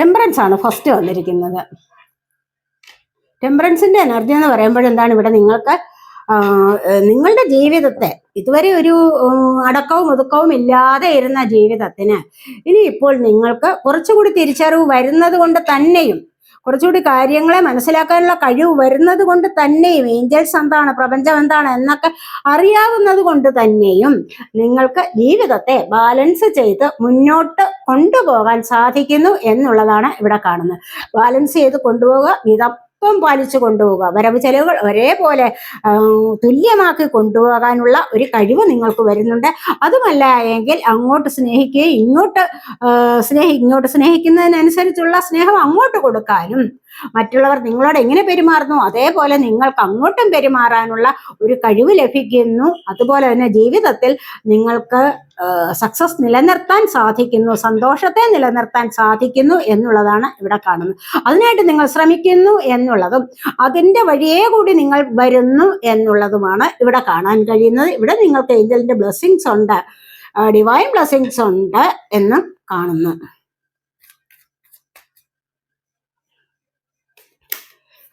Temperance ആണ് first വന്നിരിക്കുന്നത്. ടെമ്പറൻസിന്റെ energy എന്ന് പറയുമ്പോൾ എന്താണ്? ഇവിടെ നിങ്ങൾക്ക് നിങ്ങളുടെ ജീവിതത്തെ ഇതുവരെ ഒരു അടക്കവും ഒതുക്കവും ഇല്ലാതെ ഇരുന്ന ജീവിതത്തിന് ഇനി ഇപ്പോൾ നിങ്ങൾക്ക് കുറച്ചുകൂടി തിരിച്ചറിവ് വരുന്നത് കൊണ്ട് തന്നെയും കുറച്ചുകൂടി കാര്യങ്ങളെ മനസ്സിലാക്കാനുള്ള കഴിവ് വരുന്നത് കൊണ്ട് തന്നെയും ഏഞ്ചൽസ് എന്താണ് പ്രപഞ്ചം എന്താണ് എന്നൊക്കെ അറിയാവുന്നത് കൊണ്ട് തന്നെയും നിങ്ങൾക്ക് ജീവിതത്തെ ബാലൻസ് ചെയ്ത് മുന്നോട്ട് കൊണ്ടുപോകാൻ സാധിക്കുന്നു എന്നുള്ളതാണ് ഇവിടെ കാണുന്നത്. ബാലൻസ് ചെയ്ത് കൊണ്ടുപോകുക മിതം പാലിച്ചു കൊണ്ടുപോവുക. വരവ് ചെലവുകൾ ഒരേപോലെ തുല്യമാക്കി കൊണ്ടുപോകാനുള്ള ഒരു കഴിവ് നിങ്ങൾക്ക് വരുന്നുണ്ട്. അതുമല്ല എങ്കിൽ അങ്ങോട്ട് സ്നേഹിക്കുകയും ഇങ്ങോട്ട് സ്നേഹി ഇങ്ങോട്ട് സ്നേഹിക്കുന്നതിനനുസരിച്ചുള്ള സ്നേഹം അങ്ങോട്ട് കൊടുക്കാനും മറ്റുള്ളവർ നിങ്ങളോട് എങ്ങനെ പെരുമാറുന്നു? അതേപോലെ നിങ്ങൾക്ക് അങ്ങോട്ടും പെരുമാറാനുള്ള ഒരു കഴിവ് ലഭിക്കുന്നു. അതുപോലെ തന്നെ ജീവിതത്തിൽ നിങ്ങൾക്ക് സക്സസ് നിലനിർത്താൻ സാധിക്കുന്നു സന്തോഷത്തെ നിലനിർത്താൻ സാധിക്കുന്നു എന്നുള്ളതാണ് ഇവിടെ കാണുന്നത്. അതിനായിട്ട് നിങ്ങൾ ശ്രമിക്കുന്നു എന്നുള്ളതും അതിന്റെ വഴിയേ കൂടി നിങ്ങൾ വരുന്നു എന്നുള്ളതുമാണ് ഇവിടെ കാണാൻ കഴിയുന്നത്. ഇവിടെ നിങ്ങൾക്ക് ഏഞ്ചലിന്റെ ബ്ലെസ്സിങ്സ് ഉണ്ട് ഡിവൈൻ ബ്ലെസ്സിങ്സ് ഉണ്ട് എന്ന് കാണുന്നു.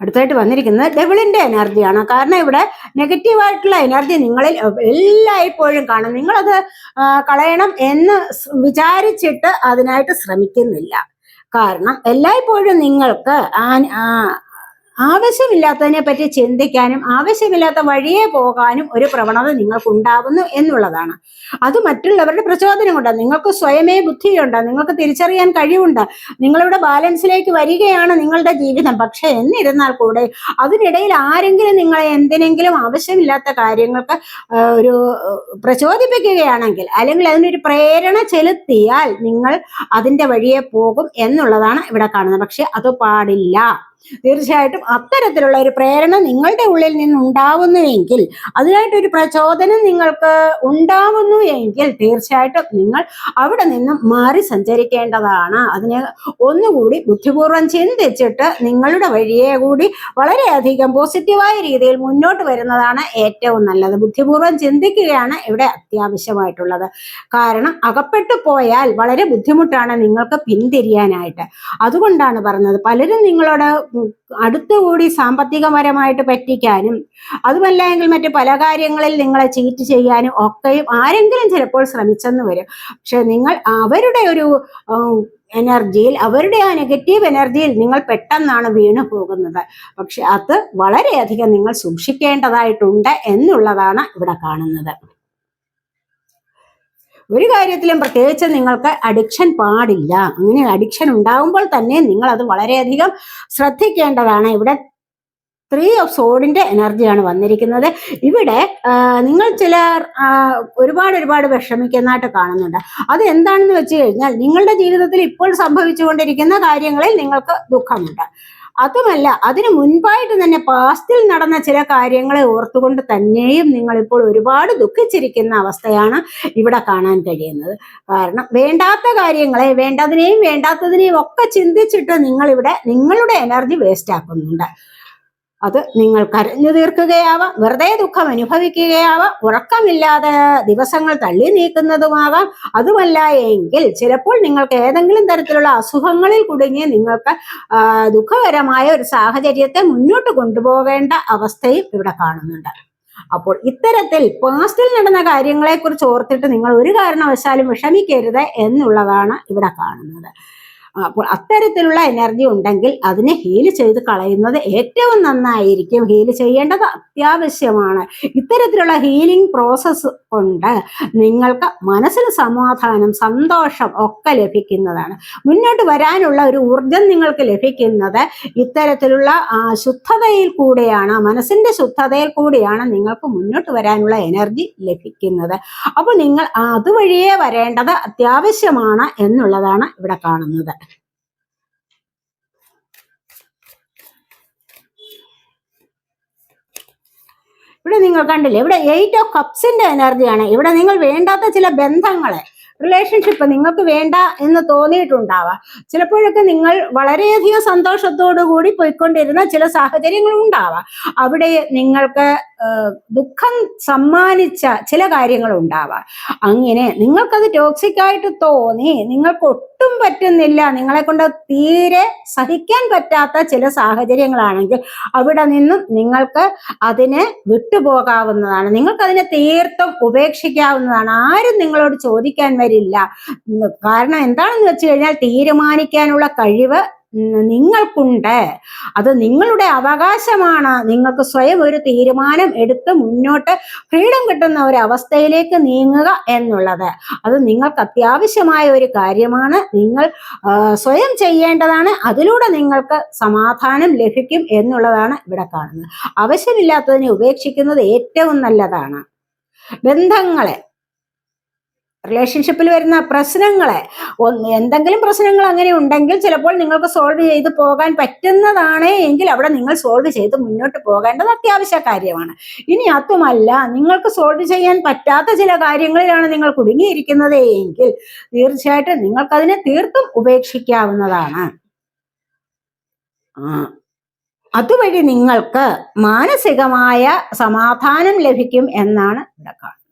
അടുത്തായിട്ട് വന്നിരിക്കുന്നത് ഡെവിളിന്റെ എനർജിയാണ് കാരണം ഇവിടെ നെഗറ്റീവ് ആയിട്ടുള്ള എനർജി നിങ്ങളിൽ എല്ലായ്പ്പോഴും കാണും. നിങ്ങളത് കളയണം എന്ന് വിചാരിച്ചിട്ട് അതിനായിട്ട് ശ്രമിക്കുന്നില്ല. കാരണം എല്ലായ്പ്പോഴും നിങ്ങൾക്ക് ആ ആവശ്യമില്ലാത്തതിനെ പറ്റി ചിന്തിക്കാനും ആവശ്യമില്ലാത്ത വഴിയെ പോകാനും ഒരു പ്രവണത നിങ്ങൾക്ക് ഉണ്ടാകുന്നു എന്നുള്ളതാണ്. അത് മറ്റുള്ളവരുടെ പ്രചോദനം കൊണ്ട്. നിങ്ങൾക്ക് സ്വയമേ ബുദ്ധിയുണ്ട്. നിങ്ങൾക്ക് തിരിച്ചറിയാൻ കഴിവുണ്ട്. നിങ്ങളിവിടെ ബാലൻസിലേക്ക് വരികയാണ് നിങ്ങളുടെ ജീവിതം. പക്ഷെ എന്നിരുന്നാൽ കൂടെ അതിനിടയിൽ ആരെങ്കിലും നിങ്ങളെ എന്തിനെങ്കിലും ആവശ്യമില്ലാത്ത കാര്യങ്ങൾക്ക് ഒരു പ്രചോദിപ്പിക്കുകയാണെങ്കിൽ അല്ലെങ്കിൽ അതിനൊരു പ്രേരണ ചെലുത്തിയാൽ നിങ്ങൾ അതിന്റെ വഴിയെ പോകും എന്നുള്ളതാണ് ഇവിടെ കാണുന്നത്. പക്ഷെ അത് പാടില്ല. തീർച്ചയായിട്ടും അത്തരത്തിലുള്ള ഒരു പ്രേരണ നിങ്ങളുടെ ഉള്ളിൽ നിന്ന് ഉണ്ടാവുന്നുവെങ്കിൽ അതിനായിട്ടൊരു പ്രചോദനം നിങ്ങൾക്ക് ഉണ്ടാവുന്നു എങ്കിൽ തീർച്ചയായിട്ടും നിങ്ങൾ അവിടെ നിന്നും മാറി സഞ്ചരിക്കേണ്ടതാണ്. അതിനെ ഒന്നുകൂടി ബുദ്ധിപൂർവം ചിന്തിച്ചിട്ട് നിങ്ങളുടെ വഴിയെ കൂടി വളരെയധികം പോസിറ്റീവായ രീതിയിൽ മുന്നോട്ട് വരുന്നതാണ് ഏറ്റവും നല്ലത്. ബുദ്ധിപൂർവം ചിന്തിക്കുകയാണ് ഇവിടെ അത്യാവശ്യമായിട്ടുള്ളത്. കാരണം അകപ്പെട്ടു പോയാൽ വളരെ ബുദ്ധിമുട്ടാണ് നിങ്ങൾക്ക് പിന്തിരിയാനായിട്ട്. അതുകൊണ്ടാണ് പറഞ്ഞത്. പലരും നിങ്ങളോട് അടുത്തുകൂടി സാമ്പത്തികപരമായിട്ട് പറ്റിക്കാനും അതുമല്ല എങ്കിൽ മറ്റു പല കാര്യങ്ങളിൽ നിങ്ങളെ ചീറ്റ് ചെയ്യാനും ഒക്കെയും ആരെങ്കിലും ചിലപ്പോൾ ശ്രമിച്ചെന്ന് വരും. പക്ഷെ നിങ്ങൾ അവരുടെ ഒരു എനർജിയിൽ അവരുടെ ആ നെഗറ്റീവ് എനർജിയിൽ നിങ്ങൾ പെട്ടെന്നാണ് വീണു പോകുന്നത്. പക്ഷെ അത് വളരെയധികം നിങ്ങൾ സൂക്ഷിക്കേണ്ടതായിട്ടുണ്ട് എന്നുള്ളതാണ് ഇവിടെ കാണുന്നത്. ഒരു കാര്യത്തിലും പ്രത്യേകിച്ച് നിങ്ങൾക്ക് അഡിക്ഷൻ പാടില്ല. അങ്ങനെ അഡിക്ഷൻ ഉണ്ടാകുമ്പോൾ തന്നെ നിങ്ങൾ അത് വളരെയധികം ശ്രദ്ധിക്കേണ്ടതാണ്. ഇവിടെ ത്രീ ഓഫ് സോഡിന്റെ എനർജിയാണ് വന്നിരിക്കുന്നത്. ഇവിടെ നിങ്ങൾ ചിലർ ഒരുപാട് ഒരുപാട് വിഷമിക്കുന്നതായിട്ട് കാണുന്നുണ്ട്. അത് എന്താണെന്ന് വെച്ച് കഴിഞ്ഞാൽ നിങ്ങളുടെ ജീവിതത്തിൽ ഇപ്പോൾ സംഭവിച്ചുകൊണ്ടിരിക്കുന്ന കാര്യങ്ങളിൽ നിങ്ങൾക്ക് ദുഃഖമുണ്ട്. അതുമല്ല അതിനു മുൻപായിട്ട് തന്നെ പാസ്റ്റിൽ നടന്ന ചില കാര്യങ്ങളെ ഓർത്തുകൊണ്ട് തന്നെയും നിങ്ങൾ ഇപ്പോൾ ഒരുപാട് ദുഃഖിച്ചിരിക്കുന്ന അവസ്ഥയാണ് ഇവിടെ കാണാൻ കഴിയുന്നത്. കാരണം വേണ്ടാത്ത കാര്യങ്ങളെ വേണ്ടതിനെയും വേണ്ടാത്തതിനെയും ഒക്കെ ചിന്തിച്ചിട്ട് നിങ്ങൾ ഇവിടെ നിങ്ങളുടെ എനർജി വേസ്റ്റ് ആക്കുന്നുണ്ട്. അത് നിങ്ങൾ കരഞ്ഞു തീർക്കുകയാവാം വെറുതെ ദുഃഖം അനുഭവിക്കുകയാവാം ഉറക്കമില്ലാതെ ദിവസങ്ങൾ തള്ളി നീക്കുന്നതുമാകാം. അതുമല്ല എങ്കിൽ ചിലപ്പോൾ നിങ്ങൾക്ക് ഏതെങ്കിലും തരത്തിലുള്ള അസുഖങ്ങളിൽ കുടുങ്ങി നിങ്ങൾക്ക് ദുഃഖകരമായ ഒരു സാഹചര്യത്തെ മുന്നോട്ട് കൊണ്ടുപോകേണ്ട അവസ്ഥയും ഇവിടെ കാണുന്നുണ്ട്. അപ്പോൾ ഇത്തരത്തിൽ പാസ്റ്റിൽ നടന്ന കാര്യങ്ങളെ കുറിച്ച് ഓർത്തിട്ട് നിങ്ങൾ ഒരു കാരണവശാലും വിഷമിക്കരുത് എന്നുള്ളതാണ് ഇവിടെ കാണുന്നത്. അപ്പോൾ അത്തരത്തിലുള്ള എനർജി ഉണ്ടെങ്കിൽ അതിനെ ഹീൽ ചെയ്ത് കളയുന്നത് ഏറ്റവും നന്നായിരിക്കും. ഹീൽ ചെയ്യേണ്ടത് അത്യാവശ്യമാണ്. ഇത്തരത്തിലുള്ള ഹീലിംഗ് പ്രോസസ്സ് കൊണ്ട് നിങ്ങൾക്ക് മനസ്സിന് സമാധാനം സന്തോഷം ഒക്കെ ലഭിക്കുന്നതാണ്. മുന്നോട്ട് വരാനുള്ള ഒരു ഊർജം നിങ്ങൾക്ക് ലഭിക്കുന്നത് ഇത്തരത്തിലുള്ള ശുദ്ധതയിൽ കൂടെയാണ് മനസ്സിന്റെ ശുദ്ധതയിൽ കൂടിയാണ് നിങ്ങൾക്ക് മുന്നോട്ട് വരാനുള്ള എനർജി ലഭിക്കുന്നത്. അപ്പോൾ നിങ്ങൾ അതുവഴിയേ വരേണ്ടത് അത്യാവശ്യമാണ് എന്നുള്ളതാണ് ഇവിടെ കാണുന്നത്. ഇവിടെ നിങ്ങൾ കണ്ടില്ലേ? ഇവിടെ എയ്റ്റ് ഓഫ് കപ്സിന്റെ എനർജിയാണ് ഇവിടെ നിങ്ങൾ വേണ്ടാത്ത ചില ബന്ധങ്ങളെ റിലേഷൻഷിപ്പ് നിങ്ങൾക്ക് വേണ്ട എന്ന് തോന്നിയിട്ടുണ്ടാവാം. ചിലപ്പോഴൊക്കെ നിങ്ങൾ വളരെയധികം സന്തോഷത്തോടു കൂടി പോയിക്കൊണ്ടിരുന്ന ചില സാഹചര്യങ്ങൾ ഉണ്ടാവാം. അവിടെ നിങ്ങൾക്ക് ദുഃഖം സമ്മാനിച്ച ചില കാര്യങ്ങൾ ഉണ്ടാവാം അങ്ങനെ നിങ്ങൾക്കത് ടോക്സിക് ആയിട്ട് തോന്നി നിങ്ങൾക്ക് ഒട്ടും പറ്റുന്നില്ല നിങ്ങളെ കൊണ്ട് തീരെ സഹിക്കാൻ പറ്റാത്ത ചില സാഹചര്യങ്ങളാണെങ്കിൽ അവിടെ നിന്നും നിങ്ങൾക്ക് അതിനെ വിട്ടുപോകാവുന്നതാണ്. നിങ്ങൾക്ക് അതിനെ തീർത്തും ഉപേക്ഷിക്കാവുന്നതാണ്. ആരും നിങ്ങളോട് ചോദിക്കാൻ വരില്ല. കാരണം എന്താണെന്ന് വെച്ച് കഴിഞ്ഞാൽ തീരുമാനിക്കാനുള്ള കഴിവ് നിങ്ങൾക്കുണ്ട്. അത് നിങ്ങളുടെ അവകാശമാണ്. നിങ്ങൾക്ക് സ്വയം ഒരു തീരുമാനം എടുത്ത് മുന്നോട്ട് ഫ്രീഡം കിട്ടുന്ന ഒരു അവസ്ഥയിലേക്ക് നീങ്ങുക എന്നുള്ളത്. അത് നിങ്ങൾക്ക് അത്യാവശ്യമായ ഒരു കാര്യമാണ്. നിങ്ങൾ സ്വയം ചെയ്യേണ്ടതാണ്. അതിലൂടെ നിങ്ങൾക്ക് സമാധാനം ലഭിക്കും എന്നുള്ളതാണ് ഇവിടെ കാണുന്നത്. ആവശ്യമില്ലാത്തതിനെ ഉപേക്ഷിക്കുന്നത് ഏറ്റവും നല്ലതാണ്. ബന്ധങ്ങളെ റിലേഷൻഷിപ്പിൽ വരുന്ന പ്രശ്നങ്ങളെ. ഒന്ന് എന്തെങ്കിലും പ്രശ്നങ്ങൾ അങ്ങനെ ഉണ്ടെങ്കിൽ ചിലപ്പോൾ നിങ്ങൾക്ക് സോൾവ് ചെയ്ത് പോകാൻ പറ്റുന്നതാണ് എങ്കിൽ അവിടെ നിങ്ങൾ സോൾവ് ചെയ്ത് മുന്നോട്ട് പോകേണ്ടത് അത്യാവശ്യ കാര്യമാണ്. ഇനി അതുമല്ല നിങ്ങൾക്ക് സോൾവ് ചെയ്യാൻ പറ്റാത്ത ചില കാര്യങ്ങളിലാണ് നിങ്ങൾ കുടുങ്ങിയിരിക്കുന്നത് എങ്കിൽ തീർച്ചയായിട്ടും നിങ്ങൾക്കതിനെ തീർത്തും ഉപേക്ഷിക്കാവുന്നതാണ്. അതുവഴി നിങ്ങൾക്ക് മാനസികമായ സമാധാനം ലഭിക്കും എന്നാണ് ഇവിടെ കാണുന്നത്.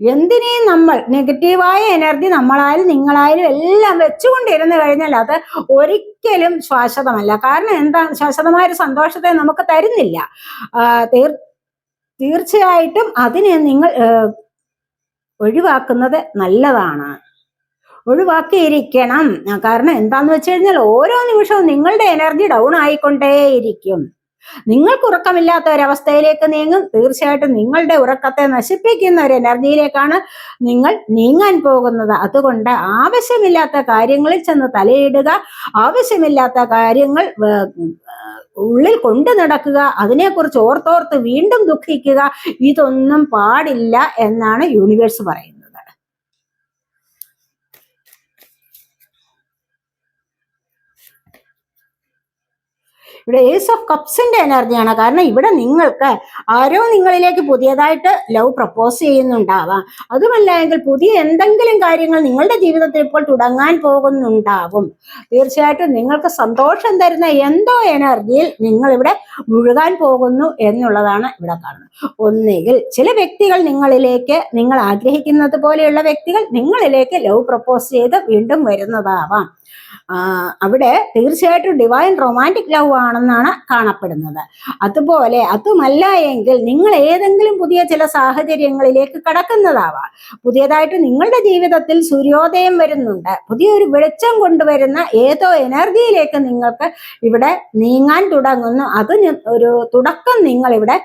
എന്തിനേയും നമ്മൾ നെഗറ്റീവായ എനർജി നമ്മളായാലും നിങ്ങളായാലും എല്ലാം വെച്ചുകൊണ്ടിരുന്നു കഴിഞ്ഞാൽ അത് ഒരിക്കലും ശാശ്വതമല്ല. കാരണം എന്താ? ശാശ്വതമായ ഒരു സന്തോഷത്തെ നമുക്ക് തരുന്നില്ല. തീർ തീർച്ചയായിട്ടും അതിനെ നിങ്ങൾ ഒഴിവാക്കുന്നത് നല്ലതാണ്. ഒഴിവാക്കിയിരിക്കണം. കാരണം എന്താന്ന് വെച്ച് കഴിഞ്ഞാൽ ഓരോ നിമിഷവും നിങ്ങളുടെ എനർജി ഡൗൺ ആയിക്കൊണ്ടേയിരിക്കും. നിങ്ങൾക്ക് ഉറക്കമില്ലാത്ത ഒരവസ്ഥയിലേക്ക് നീങ്ങും. തീർച്ചയായിട്ടും നിങ്ങളുടെ ഉറക്കത്തെ നശിപ്പിക്കുന്ന ഒരു എനർജിയിലേക്കാണ് നിങ്ങൾ നീങ്ങാൻ പോകുന്നത്. അതുകൊണ്ട് ആവശ്യമില്ലാത്ത കാര്യങ്ങളിൽ ചെന്ന് തലയിടുക ആവശ്യമില്ലാത്ത കാര്യങ്ങൾ ഉള്ളിൽ കൊണ്ടു നടക്കുക അതിനെക്കുറിച്ച് ഓർത്തോർത്ത് വീണ്ടും ദുഃഖിക്കുക ഇതൊന്നും പാടില്ല എന്നാണ് യൂണിവേഴ്സ് പറയുന്നത്. ഇവിടെ ഏസ് ഓഫ് കപ്സിന്റെ എനർജിയാണ് കാരണം ഇവിടെ നിങ്ങൾക്ക് ആരോ നിങ്ങളിലേക്ക് പുതിയതായിട്ട് ലവ് പ്രപ്പോസ് ചെയ്യുന്നുണ്ടാവാം. അതുമല്ല എങ്കിൽ പുതിയ എന്തെങ്കിലും കാര്യങ്ങൾ നിങ്ങളുടെ ജീവിതത്തിൽ ഇപ്പോൾ തുടങ്ങാൻ പോകുന്നുണ്ടാവും. തീർച്ചയായിട്ടും നിങ്ങൾക്ക് സന്തോഷം തരുന്ന എന്തോ എനർജിയിൽ നിങ്ങൾ ഇവിടെ മുഴുകാൻ പോകുന്നു എന്നുള്ളതാണ് ഇവിടെ കാണുന്നത്. ഒന്നുകിൽ ചില വ്യക്തികൾ നിങ്ങളിലേക്ക് നിങ്ങൾ ആഗ്രഹിക്കുന്നത് പോലെയുള്ള വ്യക്തികൾ നിങ്ങളിലേക്ക് ലവ് പ്രപ്പോസ് ചെയ്ത് വീണ്ടും വരുന്നതാവാം. അവിടെ തീർച്ചയായിട്ടും ഡിവൈൻ റൊമാന്റിക് ലവ് ആണെന്നാണ് കാണപ്പെടുന്നത്. അതുപോലെ അതുമല്ല എങ്കിൽ നിങ്ങൾ ഏതെങ്കിലും പുതിയ ചില സാഹചര്യങ്ങളിലേക്ക് കടക്കുന്നതാവാം. പുതിയതായിട്ട് നിങ്ങളുടെ ജീവിതത്തിൽ സൂര്യോദയം വരുന്നുണ്ട്. പുതിയൊരു വെളിച്ചം കൊണ്ടുവരുന്ന ഏതോ എനർജിയിലേക്ക് നിങ്ങൾക്ക് ഇവിടെ നീങ്ങാൻ തുടങ്ങുന്നു. അതിന് ഒരു തുടക്കം നിങ്ങൾ ഇവിടെ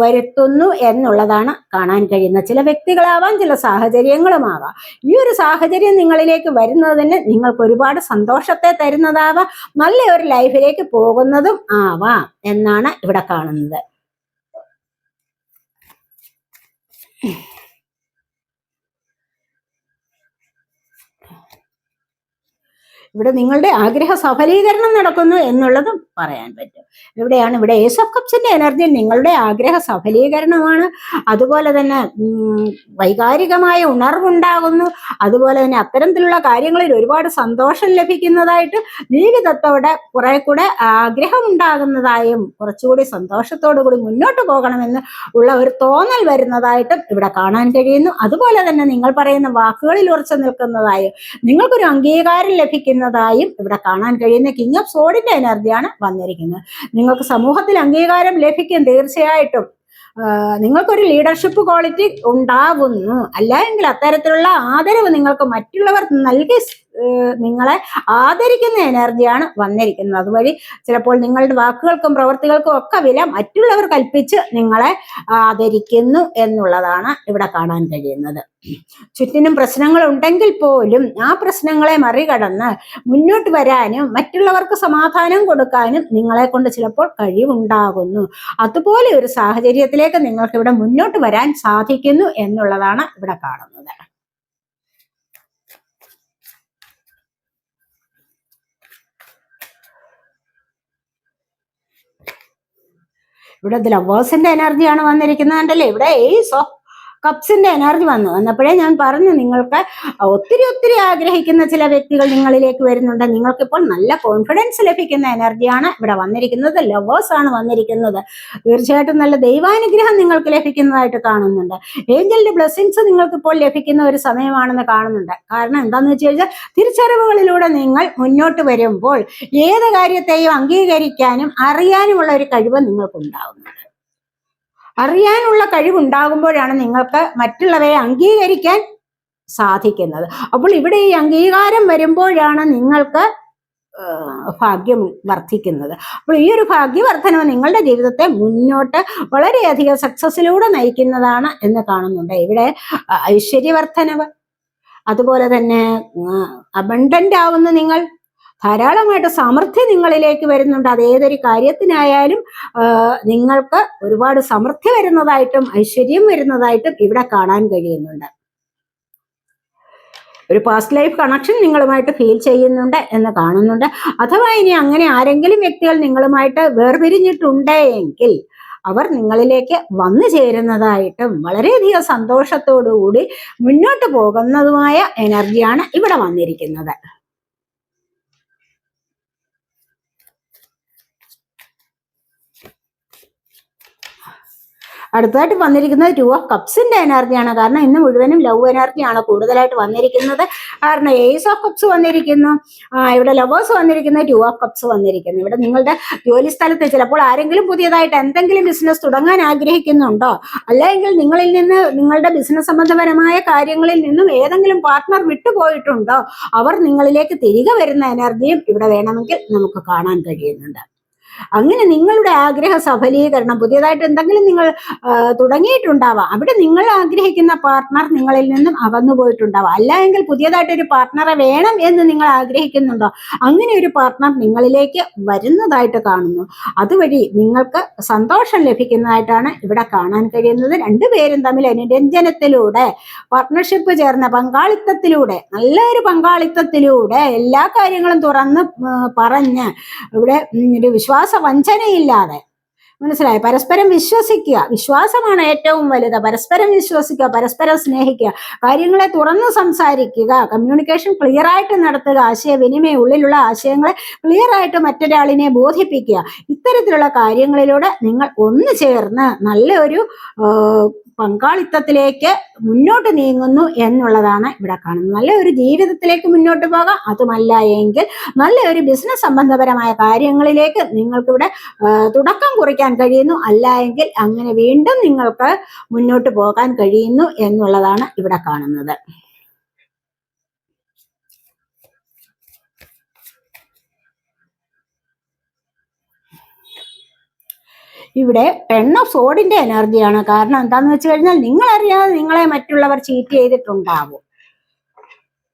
വരുത്തുന്നു എന്നുള്ളതാണ് കാണാൻ കഴിയുന്നത്. ചില വ്യക്തികളാവാം ചില സാഹചര്യങ്ങളുമാവാം. ഈ ഒരു സാഹചര്യം നിങ്ങളിലേക്ക് വരുന്നതിന് നിങ്ങൾക്ക് ഒരുപാട് സന്തോഷത്തെ തരുന്നതാവാം നല്ല ഒരു ലൈഫിലേക്ക് പോകുന്നതും ആവാം എന്നാണ് ഇവിടെ കാണുന്നത്. ഇവിടെ നിങ്ങളുടെ ആഗ്രഹ സഫലീകരണം നടക്കുന്നു എന്നുള്ളതും പറയാൻ പറ്റും. ഇവിടെയാണ് ഇവിടെ ഏസ് ഓഫ് കപ്സിന്റെ എനർജി നിങ്ങളുടെ ആഗ്രഹ സഫലീകരണമാണ്. അതുപോലെ തന്നെ വൈകാരികമായ ഉണർവുണ്ടാകുന്നു. അതുപോലെ തന്നെ അത്തരത്തിലുള്ള കാര്യങ്ങളിൽ ഒരുപാട് സന്തോഷം ലഭിക്കുന്നതായിട്ട് ജീവിതത്തോടെ കുറെ കൂടെ ആഗ്രഹം ഉണ്ടാകുന്നതായും കുറച്ചുകൂടി സന്തോഷത്തോടു കൂടി മുന്നോട്ട് പോകണമെന്ന് ഉള്ള ഒരു തോന്നൽ വരുന്നതായിട്ടും ഇവിടെ കാണാൻ കഴിയുന്നു. അതുപോലെ തന്നെ നിങ്ങൾ പറയുന്ന വാക്കുകളിൽ ഉറച്ചു നിൽക്കുന്നതായും നിങ്ങൾക്കൊരു അംഗീകാരം ലഭിക്കുന്നതായും ഇവിടെ കാണാൻ കഴിയുന്ന കിങ് ഓഫ് സോഡിന്റെ എനർജിയാണ് വന്നിരിക്കുന്നത്. നിങ്ങൾക്ക് സമൂഹത്തിൽ അംഗീകാരം ലഭിക്കും തീർച്ചയായിട്ടും. നിങ്ങൾക്കൊരു ലീഡർഷിപ്പ് ക്വാളിറ്റി ഉണ്ടാവുന്നു. അല്ല എങ്കിൽ അത്തരത്തിലുള്ള ആദരവ് നിങ്ങൾക്ക് മറ്റുള്ളവർ നൽകി നിങ്ങളെ ആദരിക്കുന്ന എനർജിയാണ് വന്നിരിക്കുന്നത്. അതുവഴി ചിലപ്പോൾ നിങ്ങളുടെ വാക്കുകൾക്കും പ്രവർത്തികൾക്കും ഒക്കെ വില മറ്റുള്ളവർ കൽപ്പിച്ച് നിങ്ങളെ ആദരിക്കുന്നു എന്നുള്ളതാണ് ഇവിടെ കാണാൻ കഴിയുന്നത്. ചുറ്റിനും പ്രശ്നങ്ങൾ ഉണ്ടെങ്കിൽ പോലും ആ പ്രശ്നങ്ങളെ മറികടന്ന് മുന്നോട്ട് വരാനും മറ്റുള്ളവർക്ക് സമാധാനം കൊടുക്കാനും നിങ്ങളെ കൊണ്ട് ചിലപ്പോൾ കഴിവുണ്ടാകുന്നു. അതുപോലെ ഒരു സാഹചര്യത്തിലേക്ക് നിങ്ങൾക്ക് ഇവിടെ മുന്നോട്ട് വരാൻ സാധിക്കുന്നു എന്നുള്ളതാണ് ഇവിടെ കാണുന്നത്. ഇവിടെ ലവേഴ്സിന്റെ എനർജിയാണ് വന്നിരിക്കുന്നത് കണ്ടല്ലേ? ഇവിടെ ഏയ് ഓഫ് കപ്സിന്റെ എനർജി വന്നു. വന്നപ്പോഴേ ഞാൻ പറഞ്ഞു നിങ്ങൾക്ക് ഒത്തിരി ഒത്തിരി ആഗ്രഹിക്കുന്ന ചില വ്യക്തികൾ നിങ്ങളിലേക്ക് വരുന്നുണ്ട്. നിങ്ങൾക്കിപ്പോൾ നല്ല കോൺഫിഡൻസ് ലഭിക്കുന്ന എനർജിയാണ് ഇവിടെ വന്നിരിക്കുന്നത്. ലവേഴ്സ് ആണ് വന്നിരിക്കുന്നത്. തീർച്ചയായിട്ടും നല്ല ദൈവാനുഗ്രഹം നിങ്ങൾക്ക് ലഭിക്കുന്നതായിട്ട് കാണുന്നുണ്ട്. ഏഞ്ചലിന്റെ ബ്ലെസ്സിങ്സ് നിങ്ങൾക്ക് ഇപ്പോൾ ലഭിക്കുന്ന ഒരു സമയമാണെന്ന് കാണുന്നുണ്ട്. കാരണം എന്താന്ന് വെച്ച് കഴിഞ്ഞാൽ തിരിച്ചറിവുകളിലൂടെ നിങ്ങൾ മുന്നോട്ട് വരുമ്പോൾ ഏത് കാര്യത്തെയും അംഗീകരിക്കാനും അറിയാനുമുള്ള ഒരു കഴിവ് നിങ്ങൾക്കുണ്ടാകുന്നുണ്ട് അറിയാനുള്ള കഴിവുണ്ടാകുമ്പോഴാണ് നിങ്ങൾക്ക് മറ്റുള്ളവരെ അംഗീകരിക്കാൻ സാധിക്കുന്നത്. അപ്പോൾ ഇവിടെ ഈ അംഗീകാരം വരുമ്പോഴാണ് നിങ്ങൾക്ക് ഭാഗ്യം വർദ്ധിക്കുന്നത്. അപ്പോൾ ഈ ഒരു ഭാഗ്യവർദ്ധനവ് നിങ്ങളുടെ ജീവിതത്തെ മുന്നോട്ട് വളരെയധികം സക്സസ്സിലൂടെ നയിക്കുന്നതാണ് എന്ന് കാണുന്നുണ്ട്. ഇവിടെ ഐശ്വര്യവർദ്ധനവ്. അതുപോലെ തന്നെ അബണ്ടന്റ് ആവുന്ന നിങ്ങൾ ധാരാളമായിട്ട് സമൃദ്ധി നിങ്ങളിലേക്ക് വരുന്നുണ്ട്. അത് ഏതൊരു കാര്യത്തിനായാലും നിങ്ങൾക്ക് ഒരുപാട് സമൃദ്ധി വരുന്നതായിട്ടും ഐശ്വര്യം വരുന്നതായിട്ടും ഇവിടെ കാണാൻ കഴിയുന്നുണ്ട്. ഒരു പാസ്റ്റ് ലൈഫ് കണക്ഷൻ നിങ്ങളുമായിട്ട് ഫീൽ ചെയ്യുന്നുണ്ട് എന്ന് കാണുന്നുണ്ട്. അഥവാ ഇനി അങ്ങനെ ആരെങ്കിലും വ്യക്തികൾ നിങ്ങളുമായിട്ട് വേർപിരിഞ്ഞിട്ടുണ്ട് എങ്കിൽ അവർ നിങ്ങളിലേക്ക് വന്നു ചേരുന്നതായിട്ടും വളരെയധികം സന്തോഷത്തോടുകൂടി മുന്നോട്ട് പോകുന്നതുമായ എനർജിയാണ് ഇവിടെ വന്നിരിക്കുന്നത്. അടുത്തതായിട്ട് വന്നിരിക്കുന്നത് ടു ഓഫ് കപ്സിന്റെ എനർജിയാണ് കാരണം ഇന്ന് മുഴുവനും ലവ് എനർജിയാണ് കൂടുതലായിട്ട് വന്നിരിക്കുന്നത്. കാരണം ഏസ് ഓഫ് കപ്സ് വന്നിരിക്കുന്നു. ഇവിടെ ലവേഴ്സ് വന്നിരിക്കുന്നു ടു ഓഫ് കപ്സ് വന്നിരിക്കുന്നു. ഇവിടെ നിങ്ങളുടെ ജോലി സ്ഥലത്ത് ചിലപ്പോൾ ആരെങ്കിലും പുതിയതായിട്ട് എന്തെങ്കിലും ബിസിനസ് തുടങ്ങാൻ ആഗ്രഹിക്കുന്നുണ്ടോ? അല്ലെങ്കിൽ നിങ്ങളിൽ നിന്ന് നിങ്ങളുടെ ബിസിനസ് സംബന്ധപരമായ കാര്യങ്ങളിൽ നിന്നും ഏതെങ്കിലും പാർട്ട്ണർ വിട്ടുപോയിട്ടുണ്ടോ? അവർ നിങ്ങളിലേക്ക് തിരികെ വരുന്ന എനർജിയും ഇവിടെ വേണമെങ്കിൽ നമുക്ക് കാണാൻ കഴിയുന്നുണ്ട്. അങ്ങനെ നിങ്ങളുടെ ആഗ്രഹ സഫലീകരണം പുതിയതായിട്ട് എന്തെങ്കിലും നിങ്ങൾ തുടങ്ങിയിട്ടുണ്ടാവാം. അവിടെ നിങ്ങൾ ആഗ്രഹിക്കുന്ന പാർട്ട്ണർ നിങ്ങളിൽ നിന്നും അകന്നു പോയിട്ടുണ്ടാവാം. അല്ല എങ്കിൽ പുതിയതായിട്ട് ഒരു പാർട്ട്ണറെ വേണം എന്ന് നിങ്ങൾ ആഗ്രഹിക്കുന്നുണ്ടോ? അങ്ങനെ ഒരു പാർട്ട്ണർ നിങ്ങളിലേക്ക് വരുന്നതായിട്ട് കാണുന്നു. അതുവഴി നിങ്ങൾക്ക് സന്തോഷം ലഭിക്കുന്നതായിട്ടാണ് ഇവിടെ കാണാൻ കഴിയുന്നത്. രണ്ടുപേരും തമ്മിൽ അനുരഞ്ജനത്തിലൂടെ പാർട്ട്ണർഷിപ്പ് ചേർന്ന പങ്കാളിത്തത്തിലൂടെ നല്ലൊരു പങ്കാളിത്തത്തിലൂടെ എല്ലാ കാര്യങ്ങളും തുറന്ന് പറഞ്ഞ് ഇവിടെ ഒരു വിശ്വാസ വഞ്ചനയില്ലാതെ മനസ്സിലായി? പരസ്പരം വിശ്വസിക്കുക. വിശ്വാസമാണ് ഏറ്റവും വലുത്. പരസ്പരം വിശ്വസിക്കുക പരസ്പരം സ്നേഹിക്കുക കാര്യങ്ങളെ തുറന്ന് സംസാരിക്കുക കമ്മ്യൂണിക്കേഷൻ ക്ലിയർ ആയിട്ട് നടത്തുക ആശയവിനിമയം ഉള്ളിലുള്ള ആശയങ്ങളെ ക്ലിയർ ആയിട്ട് മറ്റൊരാളിനെ ബോധിപ്പിക്കുക. ഇത്തരത്തിലുള്ള കാര്യങ്ങളിലൂടെ നിങ്ങൾ ഒന്ന് ചേർന്ന് നല്ലൊരു പങ്കാളിത്തത്തിലേക്ക് മുന്നോട്ട് നീങ്ങുന്നു എന്നുള്ളതാണ് ഇവിടെ കാണുന്നത്. നല്ല ഒരു ജീവിതത്തിലേക്ക് മുന്നോട്ട് പോകാം. അതുമല്ല എങ്കിൽ നല്ല ഒരു ബിസിനസ് സംബന്ധപരമായ കാര്യങ്ങളിലേക്ക് നിങ്ങൾക്കിവിടെ തുടക്കം കുറിക്കാൻ കഴിയുന്നു. അല്ല എങ്കിൽ അങ്ങനെ വീണ്ടും നിങ്ങൾക്ക് മുന്നോട്ട് പോകാൻ കഴിയുന്നു എന്നുള്ളതാണ് ഇവിടെ കാണുന്നത്. ഇവിടെ പെൺ ഓഫ് സോഡിന്റെ എനർജിയാണ് കാരണം എന്താന്ന് വെച്ച് കഴിഞ്ഞാൽ നിങ്ങളറിയാതെ നിങ്ങളെ മറ്റുള്ളവർ ചീറ്റ് ചെയ്തിട്ടുണ്ടാവും.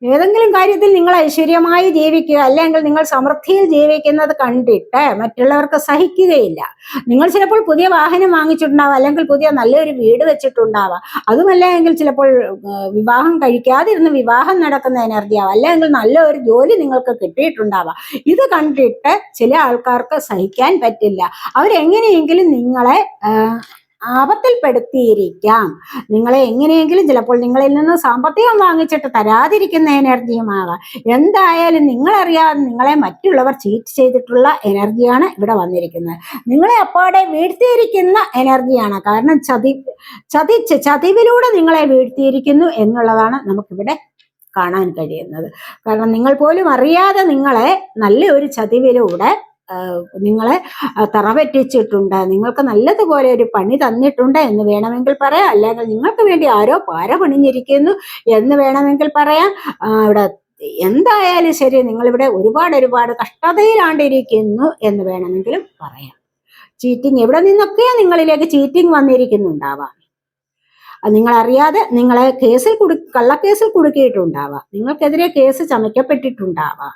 ഏതെങ്കിലും കാര്യത്തിൽ നിങ്ങൾ ഐശ്വര്യമായി ജീവിക്കുക അല്ലെങ്കിൽ നിങ്ങൾ സമൃദ്ധിയിൽ ജീവിക്കുന്നത് കണ്ടിട്ട് മറ്റുള്ളവർക്ക് സഹിക്കുകയില്ല. നിങ്ങൾ ചിലപ്പോൾ പുതിയ വാഹനം വാങ്ങിച്ചിട്ടുണ്ടാവാം അല്ലെങ്കിൽ പുതിയ നല്ലൊരു വീട് വെച്ചിട്ടുണ്ടാവാം. അതുമല്ല എങ്കിൽ ചിലപ്പോൾ വിവാഹം കഴിക്കാതിരുന്ന് വിവാഹം നടക്കുന്ന എനർജി ആവാം. അല്ലെങ്കിൽ നല്ലൊരു ജോലി നിങ്ങൾക്ക് കിട്ടിയിട്ടുണ്ടാവാം. ഇത് കണ്ടിട്ട് ചില ആൾക്കാർക്ക് സഹിക്കാൻ പറ്റില്ല. അവരെങ്ങനെയെങ്കിലും നിങ്ങളെ ആപത്തിൽപ്പെടുത്തിയിരിക്കാം. നിങ്ങളെ എങ്ങനെയെങ്കിലും ചിലപ്പോൾ നിങ്ങളിൽ നിന്ന് സാമ്പത്തികം വാങ്ങിച്ചിട്ട് തരാതിരിക്കുന്ന എനർജിയുമാകാം എന്തായാലും നിങ്ങളറിയാതെ നിങ്ങളെ മറ്റുള്ളവർ ചീറ്റ് ചെയ്തിട്ടുള്ള എനർജിയാണ് ഇവിടെ വന്നിരിക്കുന്നത്. നിങ്ങളെ അപ്പാടെ വീഴ്ത്തിയിരിക്കുന്ന എനർജിയാണ്. കാരണം ചതി ചതിച്ച് ചതിവിലൂടെ നിങ്ങളെ വീഴ്ത്തിയിരിക്കുന്നു എന്നുള്ളതാണ് നമുക്കിവിടെ കാണാൻ കഴിയുന്നത്. കാരണം നിങ്ങൾ പോലും അറിയാതെ നിങ്ങളെ നല്ല ഒരു ചതിവിലൂടെ നിങ്ങളെ ആ, തറപറ്റിച്ചിട്ടുണ്ട് നിങ്ങൾക്ക് നല്ലതുപോലെ ഒരു പണി തന്നിട്ടുണ്ട് എന്ന് വേണമെങ്കിൽ പറയാം. അല്ലെങ്കിൽ നിങ്ങൾക്ക് വേണ്ടി ആരോ പാര പണിഞ്ഞിരിക്കുന്നു എന്ന് വേണമെങ്കിൽ പറയാം. ഇവിടെ എന്തായാലും ശരി നിങ്ങളിവിടെ ഒരുപാട് ഒരുപാട് കഷ്ടതയിലാണ്ടിരിക്കുന്നു എന്ന് വേണമെങ്കിലും പറയാം. ചീറ്റിംഗ് എവിടെ നിന്നൊക്കെയാ നിങ്ങളിലേക്ക് ചീറ്റിംഗ് വന്നിരിക്കുന്നുണ്ടാവാം. നിങ്ങൾ അറിയാതെ നിങ്ങളെ കേസിൽ കുടു കള്ളക്കേസിൽ കുടുക്കിയിട്ടുണ്ടാവാം. നിങ്ങൾക്കെതിരെ കേസ് ചമയ്ക്കപ്പെട്ടിട്ടുണ്ടാവാം.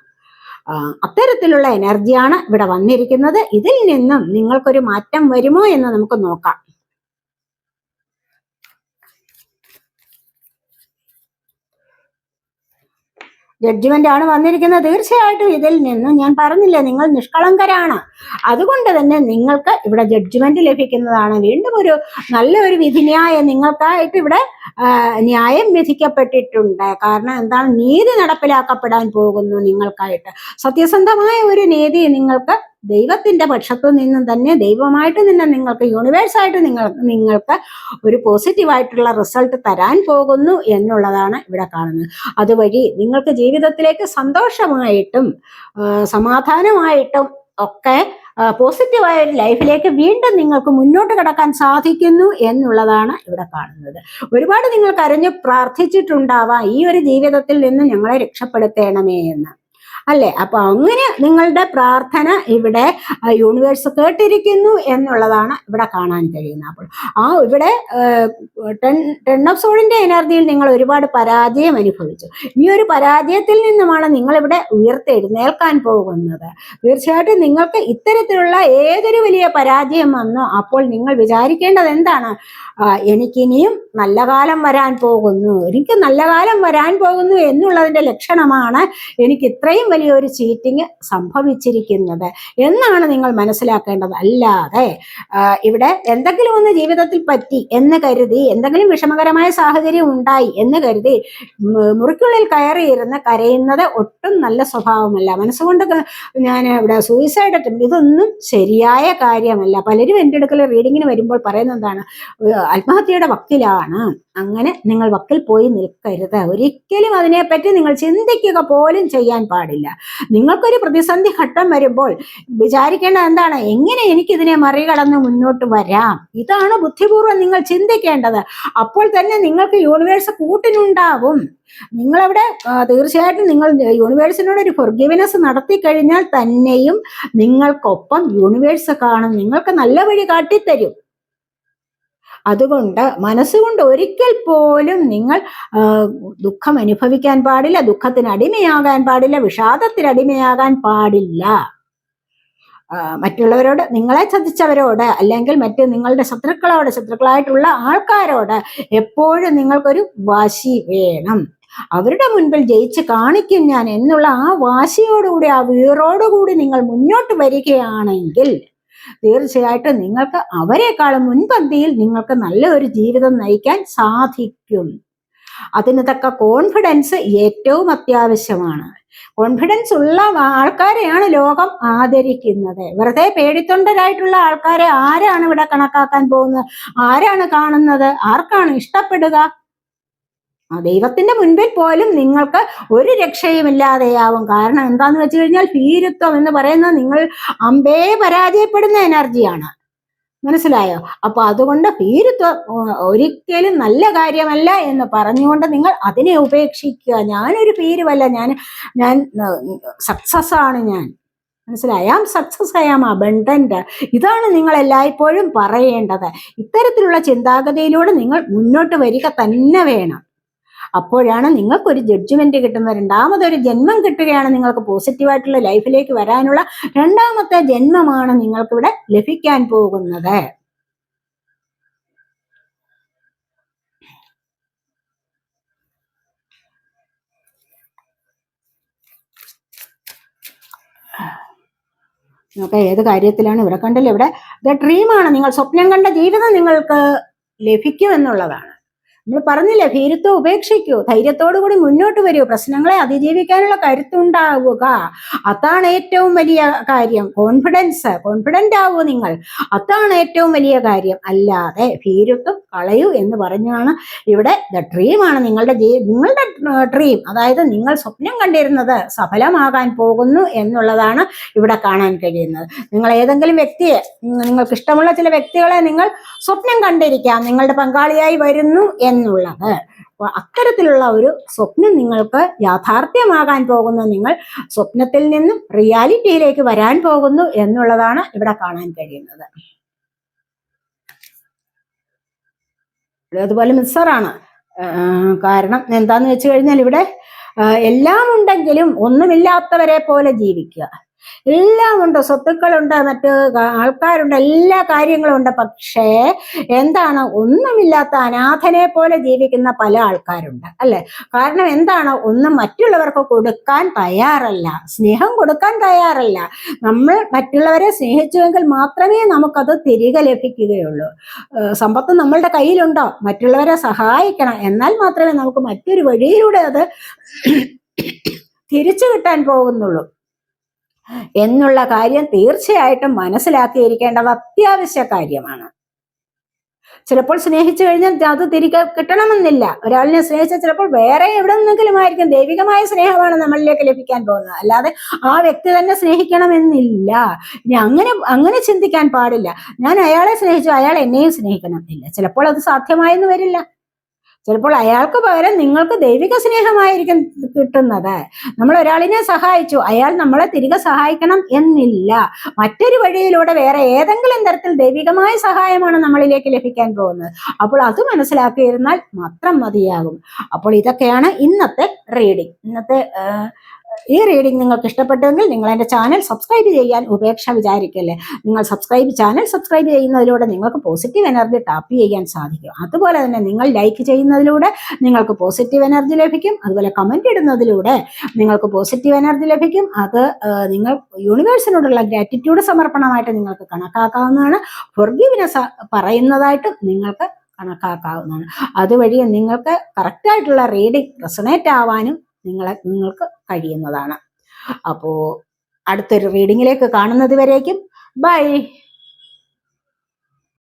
അത്തരത്തിലുള്ള എനർജിയാണ് ഇവിടെ വന്നിരിക്കുന്നത്. ഇതിൽ നിന്നും നിങ്ങൾക്കൊരു മാറ്റം വരുമോ എന്ന് നമുക്ക് നോക്കാം. ജഡ്ജ്മെന്റ് ആണ് വന്നിരിക്കുന്നത്. തീർച്ചയായിട്ടും ഇതിൽ നിന്നും ഞാൻ പറഞ്ഞില്ലേ നിങ്ങൾ നിഷ്കളങ്കരാണ്. അതുകൊണ്ട് തന്നെ നിങ്ങൾക്ക് ഇവിടെ ജഡ്ജ്മെന്റ് ലഭിക്കുന്നതാണ്. വീണ്ടും ഒരു നല്ലൊരു വിധിന്യായം നിങ്ങൾക്കായിട്ട് ഇവിടെ ന്യായം വിധിക്കപ്പെട്ടിട്ടുണ്ട്. കാരണം എന്താണ്? നീതി നടപ്പിലാക്കപ്പെടാൻ പോകുന്നു നിങ്ങൾക്കായിട്ട്. സത്യസന്ധമായ ഒരു നീതി നിങ്ങൾക്ക് ദൈവത്തിന്റെ പക്ഷത്തു നിന്നും തന്നെ ദൈവമായിട്ട് നിന്ന് നിങ്ങൾക്ക് യൂണിവേഴ്സായിട്ട് നിങ്ങൾ നിങ്ങൾക്ക് ഒരു പോസിറ്റീവായിട്ടുള്ള റിസൾട്ട് തരാൻ പോകുന്നു എന്നുള്ളതാണ് ഇവിടെ കാണുന്നത്. അതുവഴി നിങ്ങൾക്ക് ജീവിതത്തിലേക്ക് സന്തോഷമായിട്ടും സമാധാനമായിട്ടും ഒക്കെ പോസിറ്റീവായ ഒരു ലൈഫിലേക്ക് വീണ്ടും നിങ്ങൾക്ക് മുന്നോട്ട് കടക്കാൻ സാധിക്കുന്നു എന്നുള്ളതാണ് ഇവിടെ കാണുന്നത്. ഒരുപാട് നിങ്ങൾ കരഞ്ഞ് പ്രാർത്ഥിച്ചിട്ടുണ്ടാവാം ഈ ഒരു ജീവിതത്തിൽ നിന്ന് ഞങ്ങളെ രക്ഷപ്പെടുത്തേണമേ എന്ന്. അല്ലെ? അപ്പൊ അങ്ങനെ നിങ്ങളുടെ പ്രാർത്ഥന ഇവിടെ യൂണിവേഴ്സ് കേട്ടിരിക്കുന്നു എന്നുള്ളതാണ് ഇവിടെ കാണാൻ കഴിയുന്നത്. അപ്പോൾ ആ ഇവിടെ ടെൻ ടെൻ ഓഫ് സോളിന്റെ എനർജിയിൽ നിങ്ങൾ ഒരുപാട് പരാജയം അനുഭവിച്ചു. ഈ ഒരു പരാജയത്തിൽ നിന്നുമാണ് നിങ്ങൾ ഇവിടെ ഉയർത്തെഴുന്നേൽക്കാൻ പോകുന്നത്. തീർച്ചയായിട്ടും നിങ്ങൾക്ക് ഇത്തരത്തിലുള്ള ഏതൊരു വലിയ പരാജയം വന്നോ അപ്പോൾ നിങ്ങൾ വിചാരിക്കേണ്ടത് എന്താണ്? എനിക്കിനിയും നല്ല കാലം വരാൻ പോകുന്നു. എനിക്ക് നല്ല കാലം വരാൻ പോകുന്നു എന്നുള്ളതിന്റെ ലക്ഷണമാണ് എനിക്ക് ഇത്രയും വലിയൊരു ചീറ്റിങ് സംഭവിച്ചിരിക്കുന്നത് എന്നാണ് നിങ്ങൾ മനസ്സിലാക്കേണ്ടത്. അല്ലാതെ ഇവിടെ എന്തെങ്കിലും ഒന്ന് ജീവിതത്തിൽ പറ്റി എന്ന് കരുതി എന്തെങ്കിലും വിഷമകരമായ സാഹചര്യം ഉണ്ടായി എന്ന് കരുതി മുറിക്കുള്ളിൽ കയറിയിരുന്ന് കരയുന്നത് ഒട്ടും നല്ല സ്വഭാവമല്ല. മനസ്സുകൊണ്ട് ഞാൻ ഇവിടെ സൂയിസൈഡ് അറ്റംപ്റ്റ് ഇതൊന്നും ശരിയായ കാര്യമല്ല. പലരും എന്റെ അടുക്കൽ റീഡിങ്ങിന് വരുമ്പോൾ പറയുന്നത് എന്താണ്? ആത്മഹത്യയുടെ വക്കിലാണ്. അങ്ങനെ നിങ്ങൾ വക്കിൽ പോയി നിൽക്കരുത്. ഒരിക്കലും അതിനെപ്പറ്റി നിങ്ങൾ ചിന്തിക്കുക പോലും ചെയ്യാൻ പാടില്ല. നിങ്ങൾക്കൊരു പ്രതിസന്ധി ഘട്ടം വരുമ്പോൾ വിചാരിക്കേണ്ടത് എന്താണ്? എങ്ങനെ എനിക്കിതിനെ മറികടന്ന് മുന്നോട്ട് വരാം? ഇതാണ് ബുദ്ധിപൂർവം നിങ്ങൾ ചിന്തിക്കേണ്ടത്. അപ്പോൾ തന്നെ നിങ്ങൾക്ക് യൂണിവേഴ്സ് കൂട്ടിനുണ്ടാവും നിങ്ങളവിടെ തീർച്ചയായിട്ടും നിങ്ങൾ യൂണിവേഴ്സിനോട് ഒരു ഫൊർഗിവ്നെസ് നടത്തി കഴിഞ്ഞാൽ തന്നെയും നിങ്ങൾക്കൊപ്പം യൂണിവേഴ്സ് കാണും. നിങ്ങൾക്ക് നല്ല വഴി കാട്ടിത്തരും. അതുകൊണ്ട് മനസ്സുകൊണ്ട് ഒരിക്കൽ പോലും നിങ്ങൾ ദുഃഖം അനുഭവിക്കാൻ പാടില്ല ദുഃഖത്തിന് അടിമയാകാൻ പാടില്ല വിഷാദത്തിന് അടിമയാകാൻ പാടില്ല. മറ്റുള്ളവരോട് നിങ്ങളെ ചതിച്ചവരോട് അല്ലെങ്കിൽ മറ്റ് നിങ്ങളുടെ ശത്രുക്കളോട് ശത്രുക്കളായിട്ടുള്ള ആൾക്കാരോട് എപ്പോഴും നിങ്ങൾക്കൊരു വാശി വേണം. അവരുടെ മുൻപിൽ ജയിച്ച് കാണിക്കും ഞാൻ എന്നുള്ള ആ വാശിയോടുകൂടി ആ വീറോടുകൂടി നിങ്ങൾ മുന്നോട്ട് വരികയാണെങ്കിൽ തീർച്ചയായിട്ടും നിങ്ങൾക്ക് അവരെക്കാളും മുൻപന്തിയിൽ നിങ്ങൾക്ക് നല്ല ഒരു ജീവിതം നയിക്കാൻ സാധിക്കും. അതിന് തക്ക കോൺഫിഡൻസ് ഏറ്റവും അത്യാവശ്യമാണ്. കോൺഫിഡൻസ് ഉള്ള ആൾക്കാരെയാണ് ലോകം ആദരിക്കുന്നത്. വെറുതെ പേടിത്തൊണ്ടരായിട്ടുള്ള ആൾക്കാരെ ആരാണ് ഇവിടെ കണക്കാക്കാൻ പോകുന്നത്? ആരാണ് കാണുന്നത്? ആർക്കാണ് ഇഷ്ടപ്പെടുക? ദൈവത്തിന്റെ മുൻപിൽ പോലും നിങ്ങൾക്ക് ഒരു രക്ഷയുമില്ലാതെയാവും. കാരണം എന്താന്ന് വെച്ച് കഴിഞ്ഞാൽ ഭീരുത്വം എന്ന് പറയുന്നത് നിങ്ങൾ അമ്പേ പരാജയപ്പെടുന്ന എനർജിയാണ്. മനസ്സിലായോ? അപ്പൊ അതുകൊണ്ട് ഭീരുത്വം ഒരിക്കലും നല്ല കാര്യമല്ല എന്ന് പറഞ്ഞുകൊണ്ട് നിങ്ങൾ അതിനെ ഉപേക്ഷിക്കുക. ഞാനൊരു ഭീരുവല്ല ഞാൻ ഞാൻ സക്സസ് ആണ് ഞാൻ. മനസ്സിലായി? Am success I am abundant ഇതാണ് നിങ്ങൾ എല്ലായ്പ്പോഴും പറയേണ്ടത്. ഇത്തരത്തിലുള്ള ചിന്താഗതിയിലൂടെ നിങ്ങൾ മുന്നോട്ട് വരിക തന്നെ വേണം. അപ്പോഴാണ് നിങ്ങൾക്കൊരു ജഡ്ജ്മെന്റ് കിട്ടുന്നത്. രണ്ടാമതൊരു ജന്മം കിട്ടുകയാണ് നിങ്ങൾക്ക് പോസിറ്റീവായിട്ടുള്ള ലൈഫിലേക്ക് വരാനുള്ള രണ്ടാമത്തെ ജന്മമാണ് നിങ്ങൾക്കിവിടെ ലഭിക്കാൻ പോകുന്നത്. നിങ്ങൾക്ക് ഏത് കാര്യത്തിലാണ് ഇവിടെ കണ്ടല്ലോ ഇവിടെ ദ ഡ്രീമാണ് നിങ്ങൾ സ്വപ്നം കണ്ട ജീവിതം നിങ്ങൾക്ക് ലഭിക്കും എന്നുള്ളതാണ്. നമ്മൾ പറഞ്ഞില്ലേ ഭീരുത്വം ഉപേക്ഷിക്കൂ ധൈര്യത്തോടു കൂടി മുന്നോട്ട് വരൂ പ്രശ്നങ്ങളെ അതിജീവിക്കാനുള്ള കരുത്തുണ്ടാവുക. അതാണ് ഏറ്റവും വലിയ കാര്യം. കോൺഫിഡൻസ് കോൺഫിഡന്റ് ആവൂ നിങ്ങൾ. അതാണ് ഏറ്റവും വലിയ കാര്യം. അല്ലാതെ ഭീരുത്വം കളയൂ എന്ന് പറഞ്ഞാണ് ഇവിടെ ദ ഡ്രീമാണ് നിങ്ങളുടെ ജീ- നിങ്ങളുടെ ഡ്രീം അതായത് നിങ്ങൾ സ്വപ്നം കണ്ടിരുന്നത് സഫലമാകാൻ പോകുന്നു എന്നുള്ളതാണ് ഇവിടെ കാണാൻ കഴിയുന്നത്. നിങ്ങൾ ഏതെങ്കിലും വ്യക്തിയെ നിങ്ങൾക്ക് ഇഷ്ടമുള്ള ചില വ്യക്തികളെ നിങ്ങൾ സ്വപ്നം കണ്ടിരിക്കാം. നിങ്ങളുടെ പങ്കാളിയായി വരുന്നു എന്നുള്ളത്. അത്തരത്തിലുള്ള ഒരു സ്വപ്നം നിങ്ങൾക്ക് യാഥാർത്ഥ്യമാകാൻ പോകുന്ന. നിങ്ങൾ സ്വപ്നത്തിൽ നിന്നും റിയാലിറ്റിയിലേക്ക് വരാൻ പോകുന്നു എന്നുള്ളതാണ് ഇവിടെ കാണാൻ കഴിയുന്നത്. അതുപോലെ മിസ്സറാണ്. കാരണം എന്താന്ന് വെച്ച് കഴിഞ്ഞാൽ ഇവിടെ എല്ലാം ഉണ്ടെങ്കിലും ഒന്നുമില്ലാത്തവരെ പോലെ ജീവിക്കുക. എല്ലാം ഉണ്ട്. സ്വത്തുക്കളുണ്ട് മറ്റ് ആൾക്കാരുണ്ട്. എല്ലാ കാര്യങ്ങളും ഉണ്ട്. പക്ഷേ എന്താണ്? ഒന്നുമില്ലാത്ത അനാഥനെ പോലെ ജീവിക്കുന്ന പല ആൾക്കാരുണ്ട്. അല്ലെ? കാരണം എന്താണ്? ഒന്നും മറ്റുള്ളവർക്ക് കൊടുക്കാൻ തയ്യാറല്ല. സ്നേഹം കൊടുക്കാൻ തയ്യാറല്ല. നമ്മൾ മറ്റുള്ളവരെ സ്നേഹിച്ചുവെങ്കിൽ മാത്രമേ നമുക്കത് തിരികെ ലഭിക്കുകയുള്ളൂ. സമ്പത്ത് നമ്മളുടെ കയ്യിലുണ്ടോ? മറ്റുള്ളവരെ സഹായിക്കണം. എന്നാൽ മാത്രമേ നമുക്ക് മറ്റൊരു വഴിയിലൂടെ അത് തിരിച്ചു കിട്ടാൻ പോകുന്നുള്ളൂ. എന്നുള്ള കാര്യം തീർച്ചയായിട്ടും മനസ്സിലാക്കിയിരിക്കേണ്ടത് അത്യാവശ്യ കാര്യമാണ്. ചിലപ്പോൾ സ്നേഹിച്ചു കഴിഞ്ഞാൽ അത് തിരികെ കിട്ടണമെന്നില്ല. ഒരാളിനെ സ്നേഹിച്ചാൽ ചിലപ്പോൾ വേറെ എവിടെ നിന്നെങ്കിലും ആയിരിക്കും ദൈവികമായ സ്നേഹമാണ് നമ്മളിലേക്ക് ലഭിക്കാൻ പോകുന്നത്. അല്ലാതെ ആ വ്യക്തി തന്നെ സ്നേഹിക്കണമെന്നില്ല. ഇനി അങ്ങനെ അങ്ങനെ ചിന്തിക്കാൻ പാടില്ല. ഞാൻ അയാളെ സ്നേഹിച്ചു അയാൾ എന്നെയും സ്നേഹിക്കണം എന്നില്ല. ചിലപ്പോൾ അത് സാധ്യമായെന്ന് വരില്ല. ചിലപ്പോൾ അയാൾക്ക് പകരം നിങ്ങൾക്ക് ദൈവിക സ്നേഹമായിരിക്കും കിട്ടുന്നത്. നമ്മൾ ഒരാളിനെ സഹായിച്ചു. അയാൾ നമ്മളെ തിരികെ സഹായിക്കണം എന്നില്ല. മറ്റൊരു വഴിയിലൂടെ വേറെ ഏതെങ്കിലും തരത്തിൽ ദൈവികമായ സഹായമാണ് നമ്മളിലേക്ക് ലഭിക്കാൻ പോകുന്നത്. അപ്പോൾ അത് മനസ്സിലാക്കിയിരുന്നാൽ മാത്രം മതിയാകും. അപ്പോൾ ഇതൊക്കെയാണ് ഇന്നത്തെ റീഡിംഗ് ഇന്നത്തെ ഈ റീഡിംഗ് നിങ്ങൾക്ക് ഇഷ്ടപ്പെട്ടെങ്കിൽ നിങ്ങൾ എന്റെ ചാനൽ സബ്സ്ക്രൈബ് ചെയ്യാൻ ഉപേക്ഷ വിചാരിക്കല്ലേ? നിങ്ങൾ സബ്സ്ക്രൈബ് ചാനൽ സബ്സ്ക്രൈബ് ചെയ്യുന്നതിലൂടെ നിങ്ങൾക്ക് പോസിറ്റീവ് എനർജി ടാപ്പ് ചെയ്യാൻ സാധിക്കും. അതുപോലെ തന്നെ നിങ്ങൾ ലൈക്ക് ചെയ്യുന്നതിലൂടെ നിങ്ങൾക്ക് പോസിറ്റീവ് എനർജി ലഭിക്കും. അതുപോലെ കമന്റ് ഇടുന്നതിലൂടെ നിങ്ങൾക്ക് പോസിറ്റീവ് എനർജി ലഭിക്കും. അത് നിങ്ങൾ യൂണിവേഴ്സിനോടുള്ള ഗ്രാറ്റിറ്റ്യൂഡ് സമർപ്പണമായിട്ട് നിങ്ങൾക്ക് കണക്കാക്കാവുന്നതാണ്. ഫൊർഗീവിനെസ് പറയുന്നതായിട്ട് നിങ്ങൾക്ക് കണക്കാക്കാവുന്നതാണ്. അതുവഴി നിങ്ങൾക്ക് കറക്റ്റായിട്ടുള്ള റീഡിംഗ് റെസണേറ്റ് ആവാനും നിങ്ങളെ നിങ്ങൾക്ക് കഴിയുന്നതാണ്. അപ്പോൾ അടുത്തൊരു റീഡിങ്ങിലേക്ക് കാണുന്നത് വരേക്കും. ബൈ